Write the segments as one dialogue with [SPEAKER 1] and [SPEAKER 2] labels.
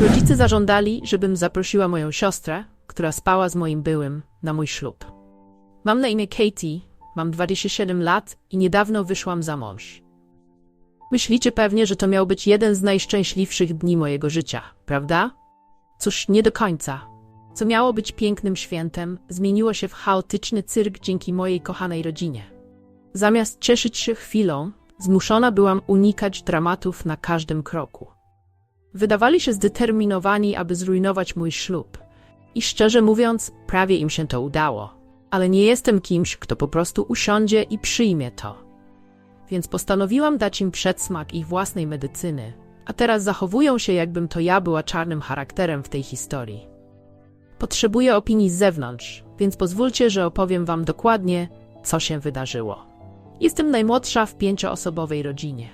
[SPEAKER 1] Rodzice zażądali, żebym zaprosiła moją siostrę, która spała z moim byłym, na mój ślub. Mam na imię Katie, mam 27 lat i niedawno wyszłam za mąż. Myślicie pewnie, że to miał być jeden z najszczęśliwszych dni mojego życia, prawda? Cóż, nie do końca. Co miało być pięknym świętem, zmieniło się w chaotyczny cyrk dzięki mojej kochanej rodzinie. Zamiast cieszyć się chwilą, zmuszona byłam unikać dramatów na każdym kroku. Wydawali się zdeterminowani, aby zrujnować mój ślub. I szczerze mówiąc, prawie im się to udało. Ale nie jestem kimś, kto po prostu usiądzie i przyjmie to. Więc postanowiłam dać im przedsmak ich własnej medycyny, a teraz zachowują się, jakbym to ja była czarnym charakterem w tej historii. Potrzebuję opinii z zewnątrz, więc pozwólcie, że opowiem wam dokładnie, co się wydarzyło. Jestem najmłodsza w pięcioosobowej rodzinie.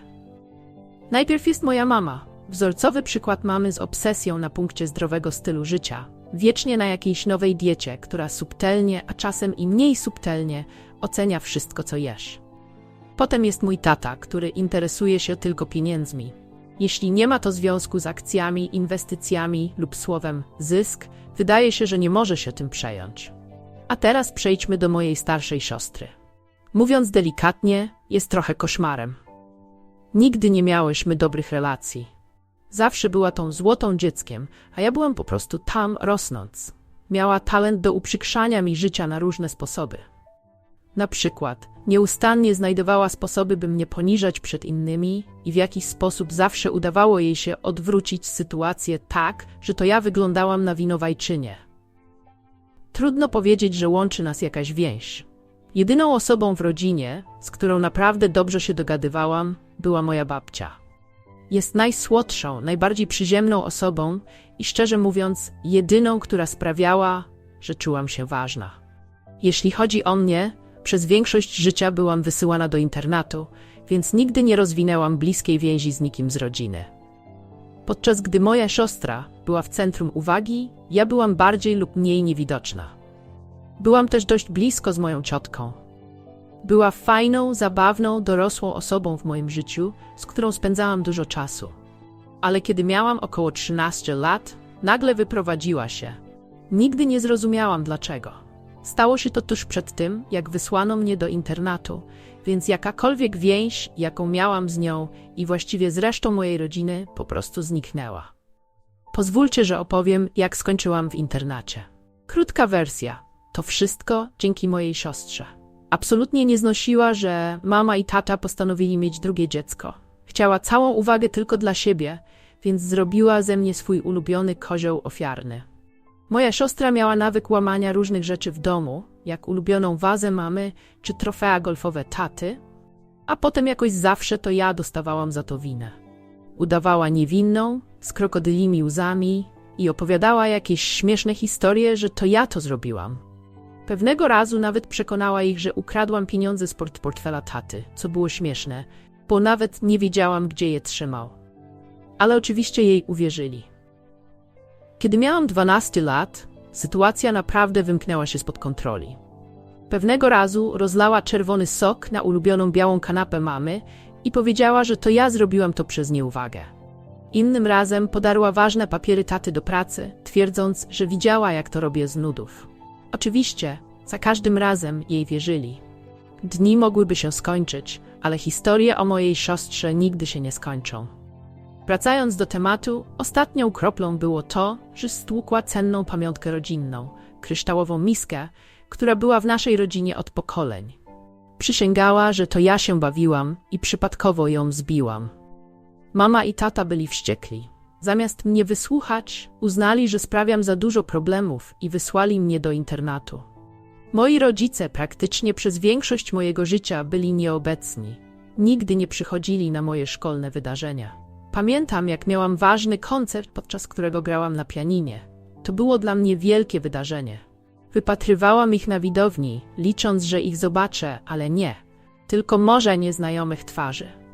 [SPEAKER 1] Najpierw jest moja mama, wzorcowy przykład mamy z obsesją na punkcie zdrowego stylu życia, wiecznie na jakiejś nowej diecie, która subtelnie, a czasem i mniej subtelnie ocenia wszystko, co jesz. Potem jest mój tata, który interesuje się tylko pieniędzmi. Jeśli nie ma to związku z akcjami, inwestycjami lub słowem zysk, wydaje się, że nie może się tym przejąć. A teraz przejdźmy do mojej starszej siostry. Mówiąc delikatnie, jest trochę koszmarem. Nigdy nie miałyśmy dobrych relacji. Zawsze była tą złotą dzieckiem, a ja byłam po prostu tam rosnąc. Miała talent do uprzykrzania mi życia na różne sposoby. Na przykład, nieustannie znajdowała sposoby, by mnie poniżać przed innymi i w jakiś sposób zawsze udawało jej się odwrócić sytuację tak, że to ja wyglądałam na winowajczynię. Trudno powiedzieć, że łączy nas jakaś więź. Jedyną osobą w rodzinie, z którą naprawdę dobrze się dogadywałam, była moja babcia. Jest najsłodszą, najbardziej przyziemną osobą i szczerze mówiąc, jedyną, która sprawiała, że czułam się ważna. Jeśli chodzi o mnie, przez większość życia byłam wysyłana do internatu, więc nigdy nie rozwinęłam bliskiej więzi z nikim z rodziny. Podczas gdy moja siostra była w centrum uwagi, ja byłam bardziej lub mniej niewidoczna. Byłam też dość blisko z moją ciotką. Była fajną, zabawną, dorosłą osobą w moim życiu, z którą spędzałam dużo czasu. Ale kiedy miałam około 13 lat, nagle wyprowadziła się. Nigdy nie zrozumiałam dlaczego. Stało się to tuż przed tym, jak wysłano mnie do internatu, więc jakakolwiek więź, jaką miałam z nią i właściwie z resztą mojej rodziny, po prostu zniknęła. Pozwólcie, że opowiem, jak skończyłam w internacie. Krótka wersja. To wszystko dzięki mojej siostrze. Absolutnie nie znosiła, że mama i tata postanowili mieć drugie dziecko. Chciała całą uwagę tylko dla siebie, więc zrobiła ze mnie swój ulubiony kozioł ofiarny. Moja siostra miała nawyk łamania różnych rzeczy w domu, jak ulubioną wazę mamy czy trofea golfowe taty, a potem jakoś zawsze to ja dostawałam za to winę. Udawała niewinną, z krokodylimi łzami i opowiadała jakieś śmieszne historie, że to ja to zrobiłam. Pewnego razu nawet przekonała ich, że ukradłam pieniądze z port portfela taty, co było śmieszne, bo nawet nie wiedziałam, gdzie je trzymał. Ale oczywiście jej uwierzyli. Kiedy miałam 12 lat, sytuacja naprawdę wymknęła się spod kontroli. Pewnego razu rozlała czerwony sok na ulubioną białą kanapę mamy i powiedziała, że to ja zrobiłam to przez nieuwagę. Innym razem podarła ważne papiery taty do pracy, twierdząc, że widziała, jak to robię z nudów. Oczywiście, za każdym razem jej wierzyli. Dni mogłyby się skończyć, ale historie o mojej siostrze nigdy się nie skończą. Wracając do tematu, ostatnią kroplą było to, że stłukła cenną pamiątkę rodzinną, kryształową miskę, która była w naszej rodzinie od pokoleń. Przysięgała, że to ja się bawiłam i przypadkowo ją zbiłam. Mama i tata byli wściekli. Zamiast mnie wysłuchać, uznali, że sprawiam za dużo problemów i wysłali mnie do internatu. Moi rodzice praktycznie przez większość mojego życia byli nieobecni. Nigdy nie przychodzili na moje szkolne wydarzenia. Pamiętam, jak miałam ważny koncert, podczas którego grałam na pianinie. To było dla mnie wielkie wydarzenie. Wypatrywałam ich na widowni, licząc, że ich zobaczę, ale nie. Tylko morze nieznajomych twarzy.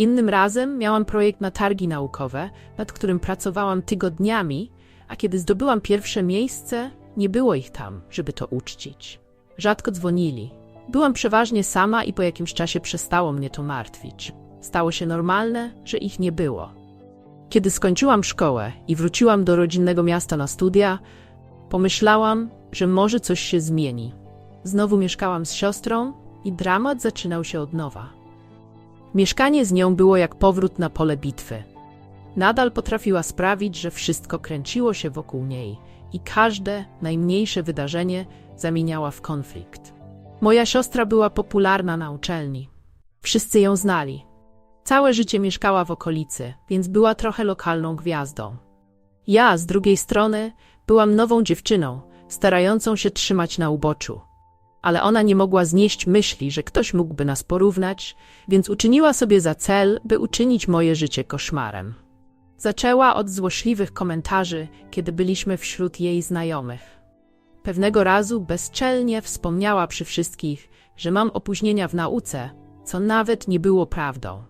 [SPEAKER 1] Innym razem miałam projekt na targi naukowe, nad którym pracowałam tygodniami, a kiedy zdobyłam pierwsze miejsce, nie było ich tam, żeby to uczcić. Rzadko dzwonili. Byłam przeważnie sama i po jakimś czasie przestało mnie to martwić. Stało się normalne, że ich nie było. Kiedy skończyłam szkołę i wróciłam do rodzinnego miasta na studia, pomyślałam, że może coś się zmieni. Znowu mieszkałam z siostrą i dramat zaczynał się od nowa. Mieszkanie z nią było jak powrót na pole bitwy. Nadal potrafiła sprawić, że wszystko kręciło się wokół niej i każde najmniejsze wydarzenie zamieniała w konflikt. Moja siostra była popularna na uczelni. Wszyscy ją znali. Całe życie mieszkała w okolicy, więc była trochę lokalną gwiazdą. Ja, z drugiej strony, byłam nową dziewczyną, starającą się trzymać na uboczu. Ale ona nie mogła znieść myśli, że ktoś mógłby nas porównać, więc uczyniła sobie za cel, by uczynić moje życie koszmarem. Zaczęła od złośliwych komentarzy, kiedy byliśmy wśród jej znajomych. Pewnego razu bezczelnie wspomniała przy wszystkich, że mam opóźnienia w nauce, co nawet nie było prawdą.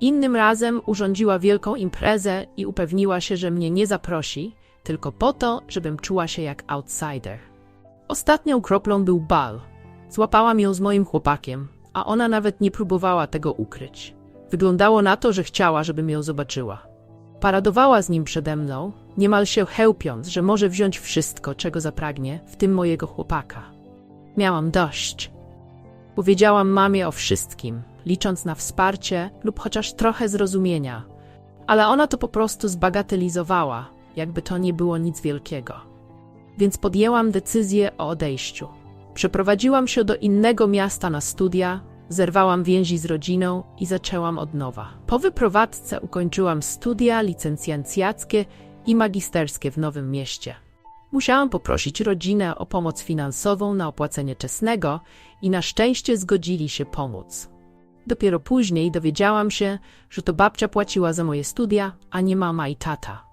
[SPEAKER 1] Innym razem urządziła wielką imprezę i upewniła się, że mnie nie zaprosi, tylko po to, żebym czuła się jak outsider. Ostatnią kroplą był bal. Złapałam ją z moim chłopakiem, a ona nawet nie próbowała tego ukryć. Wyglądało na to, że chciała, żebym ją zobaczyła. Paradowała z nim przede mną, niemal się chełpiąc, że może wziąć wszystko, czego zapragnie, w tym mojego chłopaka. Miałam dość. Powiedziałam mamie o wszystkim, licząc na wsparcie lub chociaż trochę zrozumienia, ale ona to po prostu zbagatelizowała, jakby to nie było nic wielkiego. Więc podjęłam decyzję o odejściu. Przeprowadziłam się do innego miasta na studia, zerwałam więzi z rodziną i zaczęłam od nowa. Po wyprowadzce ukończyłam studia licencjackie i magisterskie w Nowym Mieście. Musiałam poprosić rodzinę o pomoc finansową na opłacenie czesnego i na szczęście zgodzili się pomóc. Dopiero później dowiedziałam się, że to babcia płaciła za moje studia, a nie mama i tata.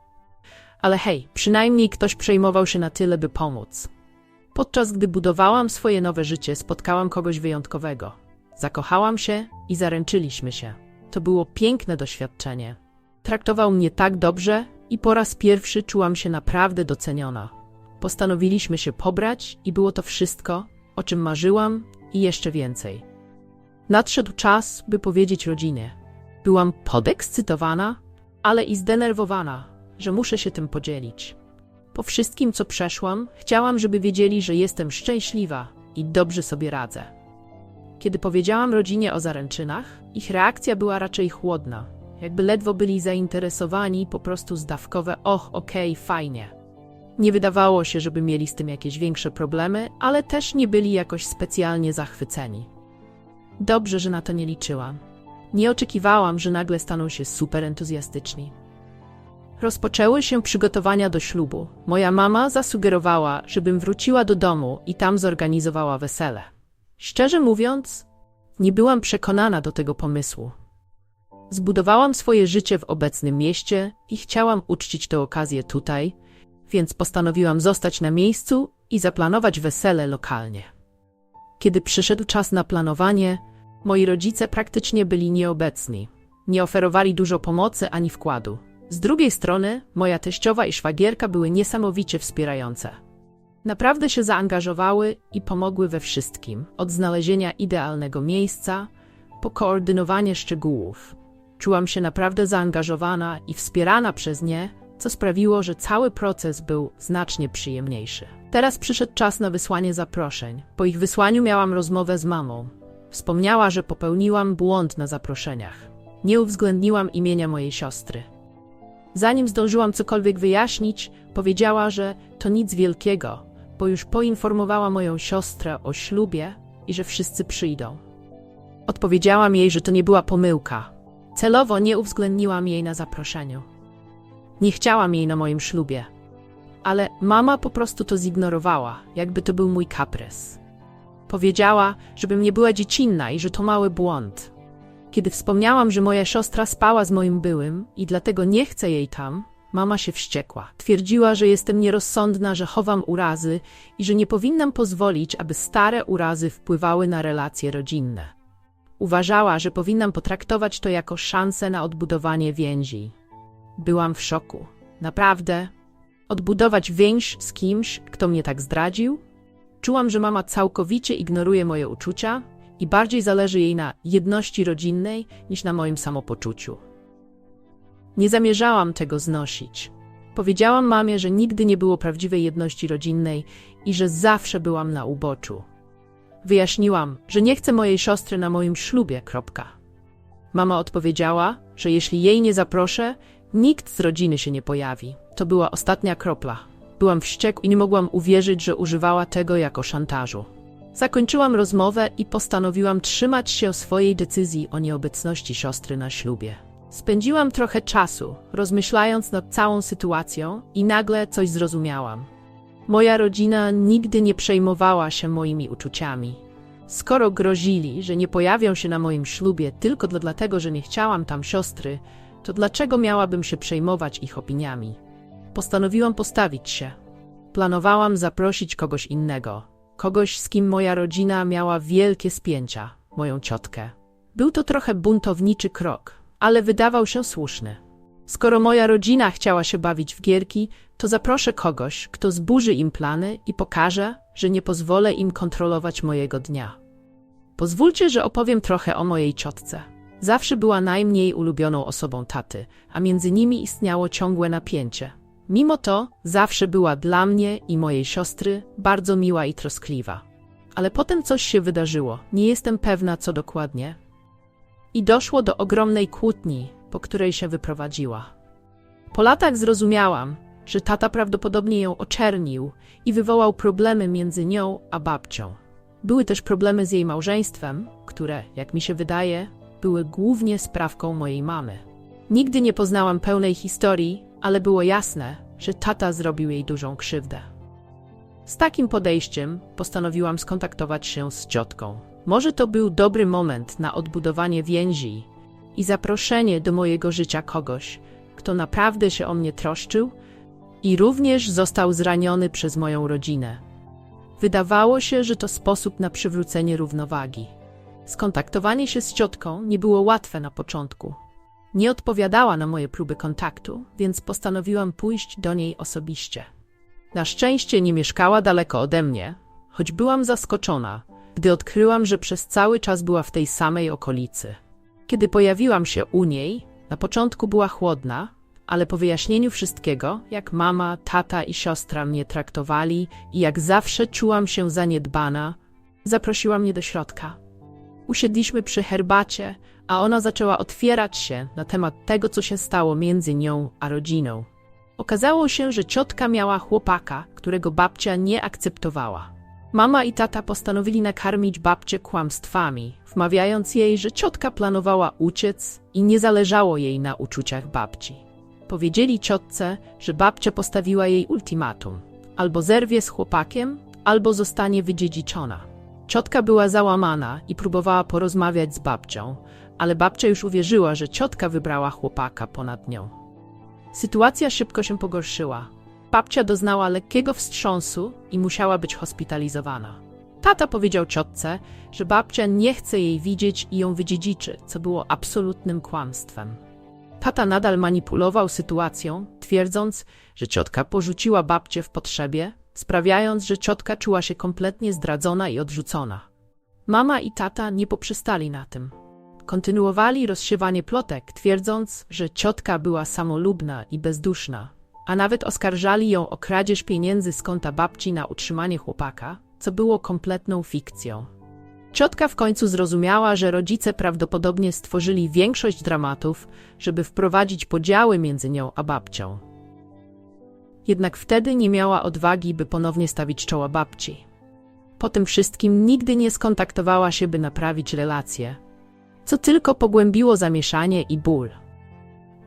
[SPEAKER 1] Ale hej, przynajmniej ktoś przejmował się na tyle, by pomóc. Podczas gdy budowałam swoje nowe życie, spotkałam kogoś wyjątkowego. Zakochałam się i zaręczyliśmy się. To było piękne doświadczenie. Traktował mnie tak dobrze i po raz pierwszy czułam się naprawdę doceniona. Postanowiliśmy się pobrać i było to wszystko, o czym marzyłam i jeszcze więcej. Nadszedł czas, by powiedzieć rodzinie. Byłam podekscytowana, ale i zdenerwowana, że muszę się tym podzielić. Po wszystkim, co przeszłam, chciałam, żeby wiedzieli, że jestem szczęśliwa i dobrze sobie radzę. Kiedy powiedziałam rodzinie o zaręczynach, ich reakcja była raczej chłodna, jakby ledwo byli zainteresowani, po prostu zdawkowe och, okej, okay, fajnie. Nie wydawało się, żeby mieli z tym jakieś większe problemy, ale też nie byli jakoś specjalnie zachwyceni. Dobrze, że na to nie liczyłam. Nie oczekiwałam, że nagle staną się super entuzjastyczni. Rozpoczęły się przygotowania do ślubu. Moja mama zasugerowała, żebym wróciła do domu i tam zorganizowała wesele. Szczerze mówiąc, nie byłam przekonana do tego pomysłu. Zbudowałam swoje życie w obecnym mieście i chciałam uczcić tę okazję tutaj, więc postanowiłam zostać na miejscu i zaplanować wesele lokalnie. Kiedy przyszedł czas na planowanie, moi rodzice praktycznie byli nieobecni. Nie oferowali dużo pomocy ani wkładu. Z drugiej strony, moja teściowa i szwagierka były niesamowicie wspierające. Naprawdę się zaangażowały i pomogły we wszystkim, od znalezienia idealnego miejsca po koordynowanie szczegółów. Czułam się naprawdę zaangażowana i wspierana przez nie, co sprawiło, że cały proces był znacznie przyjemniejszy. Teraz przyszedł czas na wysłanie zaproszeń. Po ich wysłaniu miałam rozmowę z mamą. Wspomniała, że popełniłam błąd na zaproszeniach. Nie uwzględniłam imienia mojej siostry. Zanim zdążyłam cokolwiek wyjaśnić, powiedziała, że to nic wielkiego, bo już poinformowała moją siostrę o ślubie i że wszyscy przyjdą. Odpowiedziałam jej, że to nie była pomyłka. Celowo nie uwzględniłam jej na zaproszeniu. Nie chciałam jej na moim ślubie. Ale mama po prostu to zignorowała, jakby to był mój kaprys. Powiedziała, żebym nie była dziecinna i że to mały błąd. Kiedy wspomniałam, że moja siostra spała z moim byłym i dlatego nie chcę jej tam, mama się wściekła. Twierdziła, że jestem nierozsądna, że chowam urazy i że nie powinnam pozwolić, aby stare urazy wpływały na relacje rodzinne. Uważała, że powinnam potraktować to jako szansę na odbudowanie więzi. Byłam w szoku. Naprawdę? Odbudować więź z kimś, kto mnie tak zdradził? Czułam, że mama całkowicie ignoruje moje uczucia i bardziej zależy jej na jedności rodzinnej niż na moim samopoczuciu. Nie zamierzałam tego znosić. Powiedziałam mamie, że nigdy nie było prawdziwej jedności rodzinnej i że zawsze byłam na uboczu. Wyjaśniłam, że nie chcę mojej siostry na moim ślubie. Kropka. Mama odpowiedziała, że jeśli jej nie zaproszę, nikt z rodziny się nie pojawi. To była ostatnia kropla. Byłam wściekł i nie mogłam uwierzyć, że używała tego jako szantażu. Zakończyłam rozmowę i postanowiłam trzymać się swojej decyzji o nieobecności siostry na ślubie. Spędziłam trochę czasu, rozmyślając nad całą sytuacją i nagle coś zrozumiałam. Moja rodzina nigdy nie przejmowała się moimi uczuciami. Skoro grozili, że nie pojawią się na moim ślubie tylko dlatego, że nie chciałam tam siostry, to dlaczego miałabym się przejmować ich opiniami? Postanowiłam postawić się. Planowałam zaprosić kogoś innego, kogoś, z kim moja rodzina miała wielkie spięcia, moją ciotkę. Był to trochę buntowniczy krok, ale wydawał się słuszny. Skoro moja rodzina chciała się bawić w gierki, to zaproszę kogoś, kto zburzy im plany i pokaże, że nie pozwolę im kontrolować mojego dnia. Pozwólcie, że opowiem trochę o mojej ciotce. Zawsze była najmniej ulubioną osobą taty, a między nimi istniało ciągłe napięcie. Mimo to zawsze była dla mnie i mojej siostry bardzo miła i troskliwa. Ale potem coś się wydarzyło, nie jestem pewna co dokładnie. I doszło do ogromnej kłótni, po której się wyprowadziła. Po latach zrozumiałam, że tata prawdopodobnie ją oczernił i wywołał problemy między nią a babcią. Były też problemy z jej małżeństwem, które, jak mi się wydaje, były głównie sprawką mojej mamy. Nigdy nie poznałam pełnej historii, ale było jasne, że tata zrobił jej dużą krzywdę. Z takim podejściem postanowiłam skontaktować się z ciotką. Może to był dobry moment na odbudowanie więzi i zaproszenie do mojego życia kogoś, kto naprawdę się o mnie troszczył i również został zraniony przez moją rodzinę. Wydawało się, że to sposób na przywrócenie równowagi. Skontaktowanie się z ciotką nie było łatwe na początku. Nie odpowiadała na moje próby kontaktu, więc postanowiłam pójść do niej osobiście. Na szczęście nie mieszkała daleko ode mnie, choć byłam zaskoczona, gdy odkryłam, że przez cały czas była w tej samej okolicy. Kiedy pojawiłam się u niej, na początku była chłodna, ale po wyjaśnieniu wszystkiego, jak mama, tata i siostra mnie traktowali i jak zawsze czułam się zaniedbana, zaprosiła mnie do środka. Usiedliśmy przy herbacie, a ona zaczęła otwierać się na temat tego, co się stało między nią a rodziną. Okazało się, że ciotka miała chłopaka, którego babcia nie akceptowała. Mama i tata postanowili nakarmić babcię kłamstwami, wmawiając jej, że ciotka planowała uciec i nie zależało jej na uczuciach babci. Powiedzieli ciotce, że babcia postawiła jej ultimatum: albo zerwie z chłopakiem, albo zostanie wydziedziczona. Ciotka była załamana i próbowała porozmawiać z babcią, ale babcia już uwierzyła, że ciotka wybrała chłopaka ponad nią. Sytuacja szybko się pogorszyła. Babcia doznała lekkiego wstrząsu i musiała być hospitalizowana. Tata powiedział ciotce, że babcia nie chce jej widzieć i ją wydziedziczy, co było absolutnym kłamstwem. Tata nadal manipulował sytuacją, twierdząc, że ciotka porzuciła babcię w potrzebie, sprawiając, że ciotka czuła się kompletnie zdradzona i odrzucona. Mama i tata nie poprzestali na tym. Kontynuowali rozsiewanie plotek, twierdząc, że ciotka była samolubna i bezduszna, a nawet oskarżali ją o kradzież pieniędzy z konta babci na utrzymanie chłopaka, co było kompletną fikcją. Ciotka w końcu zrozumiała, że rodzice prawdopodobnie stworzyli większość dramatów, żeby wprowadzić podziały między nią a babcią. Jednak wtedy nie miała odwagi, by ponownie stawić czoła babci. Po tym wszystkim nigdy nie skontaktowała się, by naprawić relacje, co tylko pogłębiło zamieszanie i ból.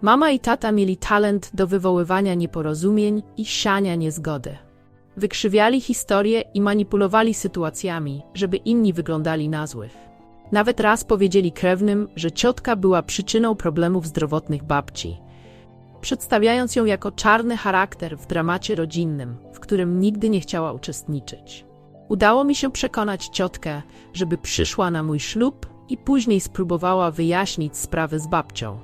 [SPEAKER 1] Mama i tata mieli talent do wywoływania nieporozumień i siania niezgody. Wykrzywiali historię i manipulowali sytuacjami, żeby inni wyglądali na złych. Nawet raz powiedzieli krewnym, że ciotka była przyczyną problemów zdrowotnych babci, przedstawiając ją jako czarny charakter w dramacie rodzinnym, w którym nigdy nie chciała uczestniczyć. Udało mi się przekonać ciotkę, żeby przyszła na mój ślub i później spróbowała wyjaśnić sprawę z babcią.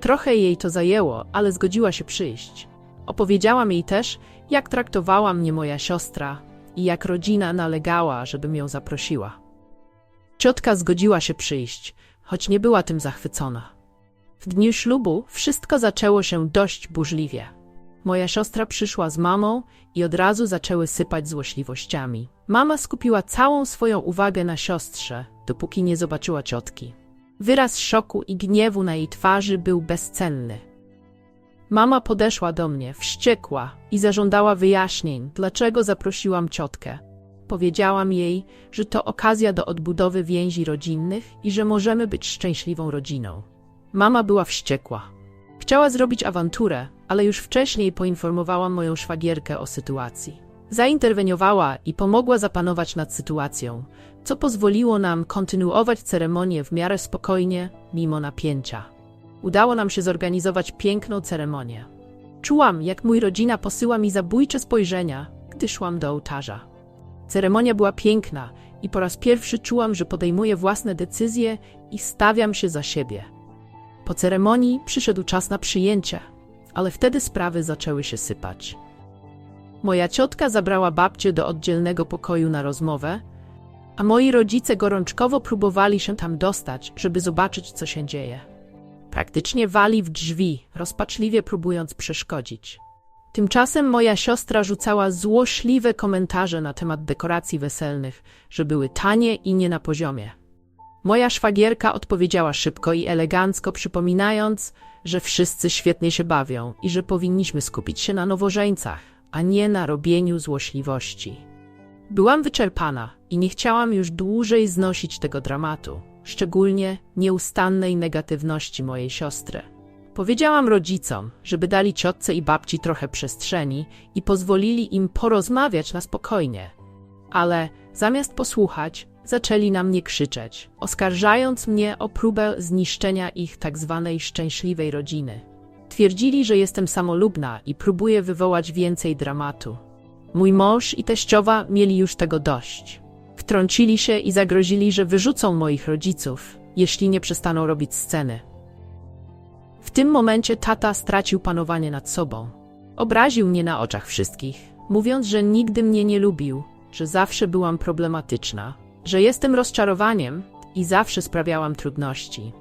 [SPEAKER 1] Trochę jej to zajęło, ale zgodziła się przyjść. Opowiedziałam jej też, jak traktowała mnie moja siostra i jak rodzina nalegała, żebym ją zaprosiła. Ciotka zgodziła się przyjść, choć nie była tym zachwycona. W dniu ślubu wszystko zaczęło się dość burzliwie. Moja siostra przyszła z mamą i od razu zaczęły sypać złośliwościami. Mama skupiła całą swoją uwagę na siostrze, dopóki nie zobaczyła ciotki. Wyraz szoku i gniewu na jej twarzy był bezcenny. Mama podeszła do mnie, wściekła i zażądała wyjaśnień, dlaczego zaprosiłam ciotkę. Powiedziałam jej, że to okazja do odbudowy więzi rodzinnych i że możemy być szczęśliwą rodziną. Mama była wściekła. Chciała zrobić awanturę, ale już wcześniej poinformowałam moją szwagierkę o sytuacji. Zainterweniowała i pomogła zapanować nad sytuacją, co pozwoliło nam kontynuować ceremonię w miarę spokojnie, mimo napięcia. Udało nam się zorganizować piękną ceremonię. Czułam, jak mój rodzina posyła mi zabójcze spojrzenia, gdy szłam do ołtarza. Ceremonia była piękna i po raz pierwszy czułam, że podejmuję własne decyzje i stawiam się za siebie. Po ceremonii przyszedł czas na przyjęcie, ale wtedy sprawy zaczęły się sypać. Moja ciotka zabrała babcię do oddzielnego pokoju na rozmowę, a moi rodzice gorączkowo próbowali się tam dostać, żeby zobaczyć, co się dzieje. Praktycznie wali w drzwi, rozpaczliwie próbując przeszkodzić. Tymczasem moja siostra rzucała złośliwe komentarze na temat dekoracji weselnych, że były tanie i nie na poziomie. Moja szwagierka odpowiedziała szybko i elegancko, przypominając, że wszyscy świetnie się bawią i że powinniśmy skupić się na nowożeńcach, a nie na robieniu złośliwości. Byłam wyczerpana i nie chciałam już dłużej znosić tego dramatu, szczególnie nieustannej negatywności mojej siostry. Powiedziałam rodzicom, żeby dali ciotce i babci trochę przestrzeni i pozwolili im porozmawiać na spokojnie. Ale zamiast posłuchać, zaczęli na mnie krzyczeć, oskarżając mnie o próbę zniszczenia ich tak zwanej szczęśliwej rodziny. Twierdzili, że jestem samolubna i próbuję wywołać więcej dramatu. Mój mąż i teściowa mieli już tego dość. Wtrącili się i zagrozili, że wyrzucą moich rodziców, jeśli nie przestaną robić sceny. W tym momencie tata stracił panowanie nad sobą. Obraził mnie na oczach wszystkich, mówiąc, że nigdy mnie nie lubił, że zawsze byłam problematyczna, że jestem rozczarowaniem i zawsze sprawiałam trudności.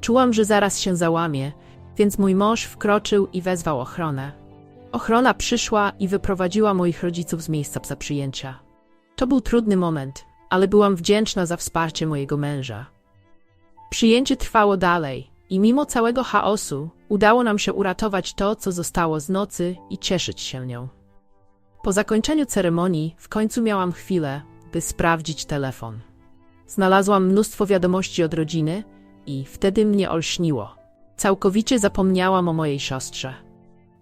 [SPEAKER 1] Czułam, że zaraz się załamie, więc mój mąż wkroczył i wezwał ochronę. Ochrona przyszła i wyprowadziła moich rodziców z miejsca psa przyjęcia. To był trudny moment, ale byłam wdzięczna za wsparcie mojego męża. Przyjęcie trwało dalej i mimo całego chaosu udało nam się uratować to, co zostało z nocy i cieszyć się nią. Po zakończeniu ceremonii w końcu miałam chwilę, sprawdzić telefon. Znalazłam mnóstwo wiadomości od rodziny i wtedy mnie olśniło. Całkowicie zapomniałam o mojej siostrze.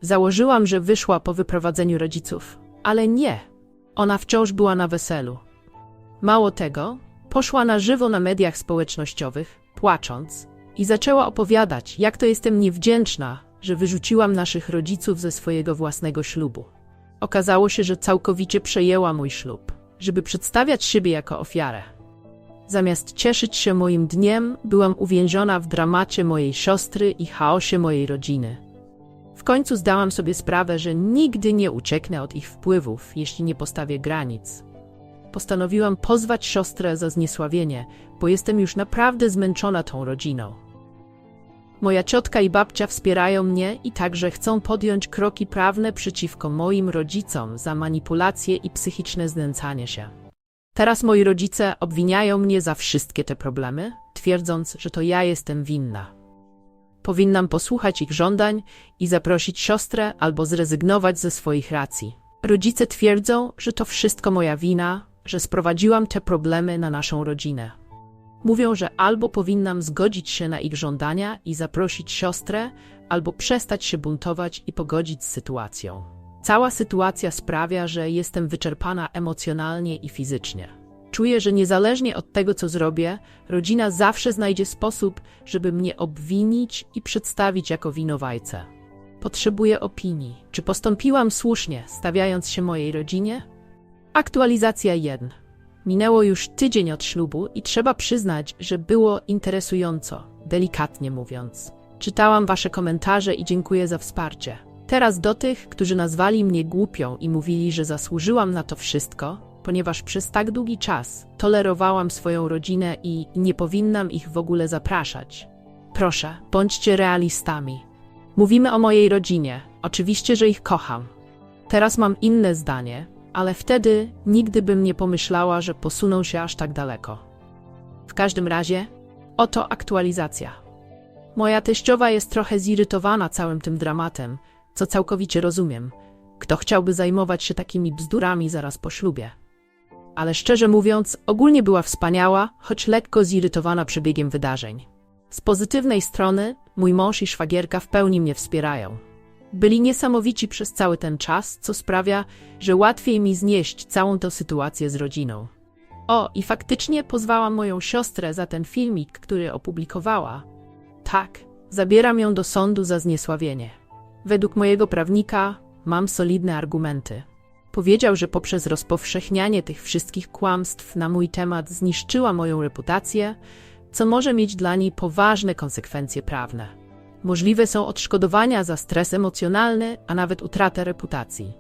[SPEAKER 1] Założyłam, że wyszła po wyprowadzeniu rodziców, ale nie. Ona wciąż była na weselu. Mało tego, poszła na żywo na mediach społecznościowych, płacząc, i zaczęła opowiadać, jak to jestem niewdzięczna, że wyrzuciłam naszych rodziców ze swojego własnego ślubu. Okazało się, że całkowicie przejęła mój ślub, żeby przedstawiać siebie jako ofiarę. Zamiast cieszyć się moim dniem, byłam uwięziona w dramacie mojej siostry i chaosie mojej rodziny. W końcu zdałam sobie sprawę, że nigdy nie ucieknę od ich wpływów, jeśli nie postawię granic. Postanowiłam pozwać siostrę za zniesławienie, bo jestem już naprawdę zmęczona tą rodziną. Moja ciotka i babcia wspierają mnie i także chcą podjąć kroki prawne przeciwko moim rodzicom za manipulacje i psychiczne znęcanie się. Teraz moi rodzice obwiniają mnie za wszystkie te problemy, twierdząc, że to ja jestem winna. Powinnam posłuchać ich żądań i zaprosić siostrę albo zrezygnować ze swoich racji. Rodzice twierdzą, że to wszystko moja wina, że sprowadziłam te problemy na naszą rodzinę. Mówią, że albo powinnam zgodzić się na ich żądania i zaprosić siostrę, albo przestać się buntować i pogodzić z sytuacją. Cała sytuacja sprawia, że jestem wyczerpana emocjonalnie i fizycznie. Czuję, że niezależnie od tego, co zrobię, rodzina zawsze znajdzie sposób, żeby mnie obwinić i przedstawić jako winowajcę. Potrzebuję opinii. Czy postąpiłam słusznie, stawiając się mojej rodzinie? Aktualizacja 1. Minęło już tydzień od ślubu i trzeba przyznać, że było interesująco, delikatnie mówiąc. Czytałam wasze komentarze i dziękuję za wsparcie. Teraz do tych, którzy nazwali mnie głupią i mówili, że zasłużyłam na to wszystko, ponieważ przez tak długi czas tolerowałam swoją rodzinę i nie powinnam ich w ogóle zapraszać. Proszę, bądźcie realistami. Mówimy o mojej rodzinie. Oczywiście, że ich kocham. Teraz mam inne zdanie, ale wtedy nigdy bym nie pomyślała, że posuną się aż tak daleko. W każdym razie, oto aktualizacja. Moja teściowa jest trochę zirytowana całym tym dramatem, co całkowicie rozumiem. Kto chciałby zajmować się takimi bzdurami zaraz po ślubie? Ale szczerze mówiąc, ogólnie była wspaniała, choć lekko zirytowana przebiegiem wydarzeń. Z pozytywnej strony, mój mąż i szwagierka w pełni mnie wspierają. Byli niesamowici przez cały ten czas, co sprawia, że łatwiej mi znieść całą tę sytuację z rodziną. O, i faktycznie pozwałam moją siostrę za ten filmik, który opublikowała. Tak, zabieram ją do sądu za zniesławienie. Według mojego prawnika mam solidne argumenty. Powiedział, że poprzez rozpowszechnianie tych wszystkich kłamstw na mój temat zniszczyła moją reputację, co może mieć dla niej poważne konsekwencje prawne. Możliwe są odszkodowania za stres emocjonalny, a nawet utratę reputacji.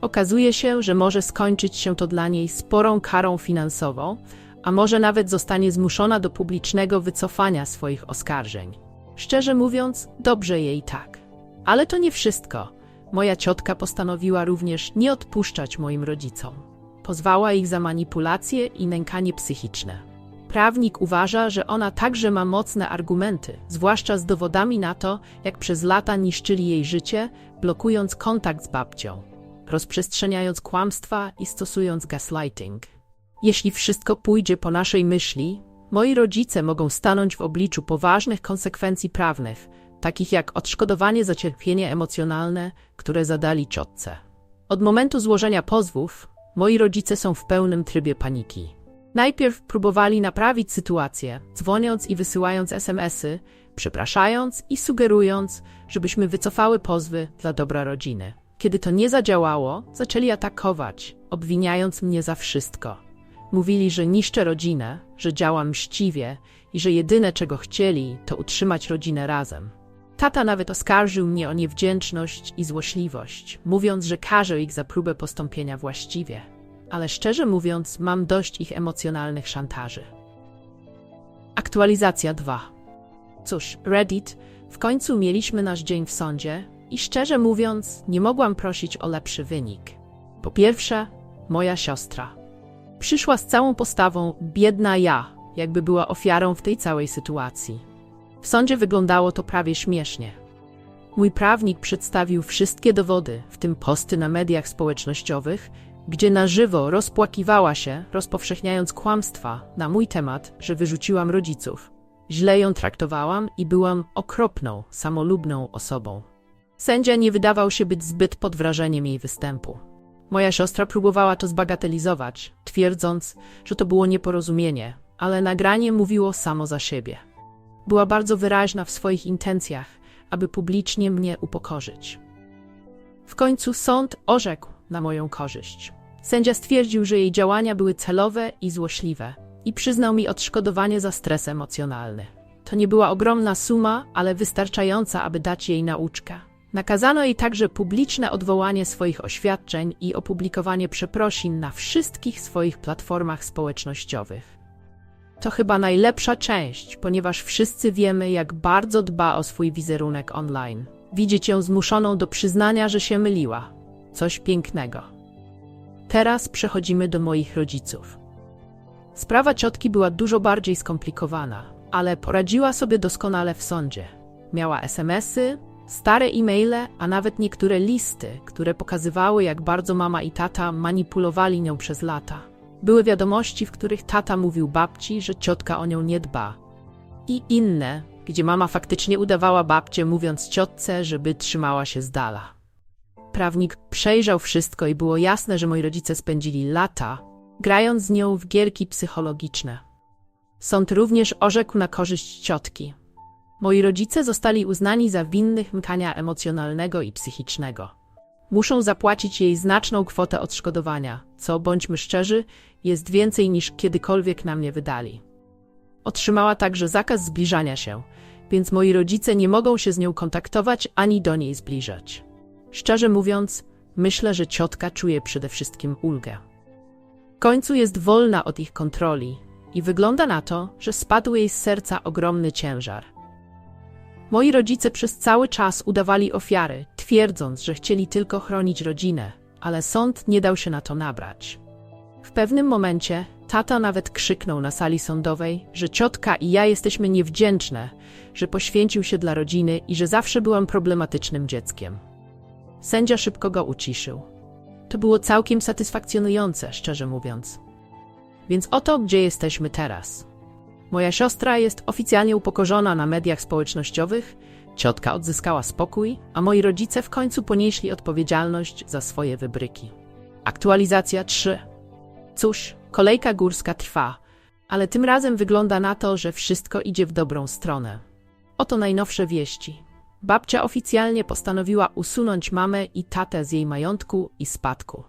[SPEAKER 1] Okazuje się, że może skończyć się to dla niej sporą karą finansową, a może nawet zostanie zmuszona do publicznego wycofania swoich oskarżeń. Szczerze mówiąc, dobrze jej tak. Ale to nie wszystko. Moja ciotka postanowiła również nie odpuszczać moim rodzicom. Pozwała ich za manipulacje i nękanie psychiczne. Prawnik uważa, że ona także ma mocne argumenty, zwłaszcza z dowodami na to, jak przez lata niszczyli jej życie, blokując kontakt z babcią, rozprzestrzeniając kłamstwa i stosując gaslighting. Jeśli wszystko pójdzie po naszej myśli, moi rodzice mogą stanąć w obliczu poważnych konsekwencji prawnych, takich jak odszkodowanie za cierpienie emocjonalne, które zadali ciotce. Od momentu złożenia pozwów, moi rodzice są w pełnym trybie paniki. Najpierw próbowali naprawić sytuację, dzwoniąc i wysyłając SMS-y, przepraszając i sugerując, żebyśmy wycofały pozwy dla dobra rodziny. Kiedy to nie zadziałało, zaczęli atakować, obwiniając mnie za wszystko. Mówili, że niszczę rodzinę, że działam mściwie i że jedyne czego chcieli, to utrzymać rodzinę razem. Tata nawet oskarżył mnie o niewdzięczność i złośliwość, mówiąc, że każe ich za próbę postąpienia właściwie ale szczerze mówiąc, mam dość ich emocjonalnych szantaży. Aktualizacja 2. Cóż, Reddit, w końcu mieliśmy nasz dzień w sądzie i szczerze mówiąc, nie mogłam prosić o lepszy wynik. Po pierwsze, moja siostra. Przyszła z całą postawą biedna ja, jakby była ofiarą w tej całej sytuacji. W sądzie wyglądało to prawie śmiesznie. Mój prawnik przedstawił wszystkie dowody, w tym posty na mediach społecznościowych, gdzie na żywo rozpłakiwała się, rozpowszechniając kłamstwa na mój temat, że wyrzuciłam rodziców. Źle ją traktowałam i byłam okropną, samolubną osobą. Sędzia nie wydawał się być zbyt pod wrażeniem jej występu. Moja siostra próbowała to zbagatelizować, twierdząc, że to było nieporozumienie, ale nagranie mówiło samo za siebie. Była bardzo wyraźna w swoich intencjach, aby publicznie mnie upokorzyć. W końcu sąd orzekł na moją korzyść. Sędzia stwierdził, że jej działania były celowe i złośliwe i przyznał mi odszkodowanie za stres emocjonalny. To nie była ogromna suma, ale wystarczająca, aby dać jej nauczkę. Nakazano jej także publiczne odwołanie swoich oświadczeń i opublikowanie przeprosin na wszystkich swoich platformach społecznościowych. To chyba najlepsza część, ponieważ wszyscy wiemy, jak bardzo dba o swój wizerunek online. Widzieć ją zmuszoną do przyznania, że się myliła. Coś pięknego. Teraz przechodzimy do moich rodziców. Sprawa ciotki była dużo bardziej skomplikowana, ale poradziła sobie doskonale w sądzie. Miała SMSy, stare e-maile, a nawet niektóre listy, które pokazywały, jak bardzo mama i tata manipulowali nią przez lata. Były wiadomości, w których tata mówił babci, że ciotka o nią nie dba. I inne, gdzie mama faktycznie udawała babcię, mówiąc ciotce, żeby trzymała się z dala. Prawnik przejrzał wszystko i było jasne, że moi rodzice spędzili lata, grając z nią w gierki psychologiczne. Sąd również orzekł na korzyść ciotki. Moi rodzice zostali uznani za winnych mkania emocjonalnego i psychicznego. Muszą zapłacić jej znaczną kwotę odszkodowania, co, bądźmy szczerzy, jest więcej niż kiedykolwiek na mnie wydali. Otrzymała także zakaz zbliżania się, więc moi rodzice nie mogą się z nią kontaktować ani do niej zbliżać. Szczerze mówiąc, myślę, że ciotka czuje przede wszystkim ulgę. W końcu jest wolna od ich kontroli i wygląda na to, że spadł jej z serca ogromny ciężar. Moi rodzice przez cały czas udawali ofiary, twierdząc, że chcieli tylko chronić rodzinę, ale sąd nie dał się na to nabrać. W pewnym momencie tata nawet krzyknął na sali sądowej, że ciotka i ja jesteśmy niewdzięczne, że poświęcił się dla rodziny i że zawsze byłam problematycznym dzieckiem. Sędzia szybko go uciszył. To było całkiem satysfakcjonujące, szczerze mówiąc. Więc oto, gdzie jesteśmy teraz. Moja siostra jest oficjalnie upokorzona na mediach społecznościowych, ciotka odzyskała spokój, a moi rodzice w końcu ponieśli odpowiedzialność za swoje wybryki. Aktualizacja 3. Cóż, kolejka górska trwa, ale tym razem wygląda na to, że wszystko idzie w dobrą stronę. Oto najnowsze wieści. Babcia oficjalnie postanowiła usunąć mamę i tatę z jej majątku i spadku.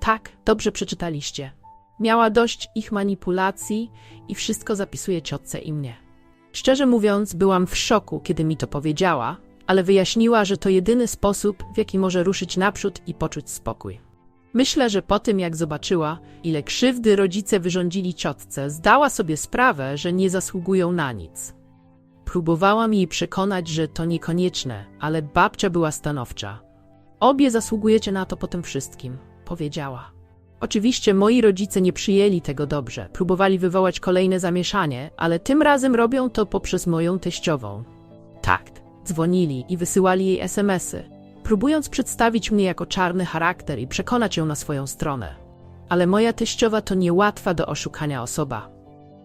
[SPEAKER 1] Tak, dobrze przeczytaliście. Miała dość ich manipulacji i wszystko zapisuje ciotce i mnie. Szczerze mówiąc, byłam w szoku, kiedy mi to powiedziała, ale wyjaśniła, że to jedyny sposób, w jaki może ruszyć naprzód i poczuć spokój. Myślę, że po tym, jak zobaczyła, ile krzywdy rodzice wyrządzili ciotce, zdała sobie sprawę, że nie zasługują na nic. Próbowałam jej przekonać, że to niekonieczne, ale babcia była stanowcza. Obie zasługujecie na to po tym wszystkim, powiedziała. Oczywiście moi rodzice nie przyjęli tego dobrze, próbowali wywołać kolejne zamieszanie, ale tym razem robią to poprzez moją teściową. Tak, dzwonili i wysyłali jej SMSy, próbując przedstawić mnie jako czarny charakter i przekonać ją na swoją stronę. Ale moja teściowa to niełatwa do oszukania osoba.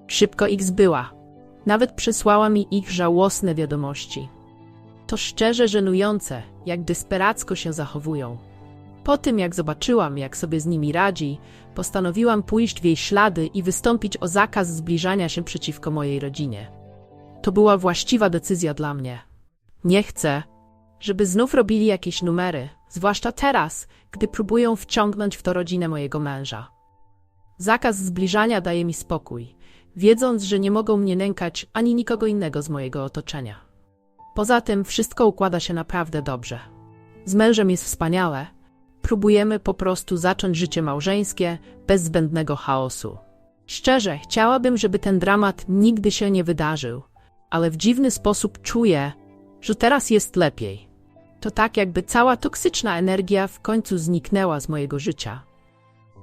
[SPEAKER 1] Szybko ich zbyła. Nawet przysłała mi ich żałosne wiadomości. To szczerze żenujące, jak desperacko się zachowują. Po tym, jak zobaczyłam, jak sobie z nimi radzi, postanowiłam pójść w jej ślady i wystąpić o zakaz zbliżania się przeciwko mojej rodzinie. To była właściwa decyzja dla mnie. Nie chcę, żeby znów robili jakieś numery, zwłaszcza teraz, gdy próbują wciągnąć w to rodzinę mojego męża. Zakaz zbliżania daje mi spokój, wiedząc, że nie mogą mnie nękać ani nikogo innego z mojego otoczenia. Poza tym wszystko układa się naprawdę dobrze. Z mężem jest wspaniałe. Próbujemy po prostu zacząć życie małżeńskie bez zbędnego chaosu. Szczerze, chciałabym, żeby ten dramat nigdy się nie wydarzył, ale w dziwny sposób czuję, że teraz jest lepiej. To tak, jakby cała toksyczna energia w końcu zniknęła z mojego życia.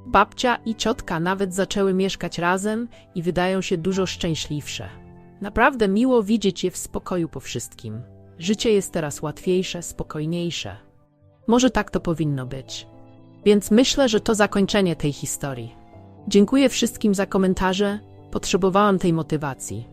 [SPEAKER 1] Babcia i ciotka nawet zaczęły mieszkać razem i wydają się dużo szczęśliwsze. Naprawdę miło widzieć je w spokoju po wszystkim. Życie jest teraz łatwiejsze, spokojniejsze. Może tak to powinno być. Więc myślę, że to zakończenie tej historii. Dziękuję wszystkim za komentarze. Potrzebowałam tej motywacji.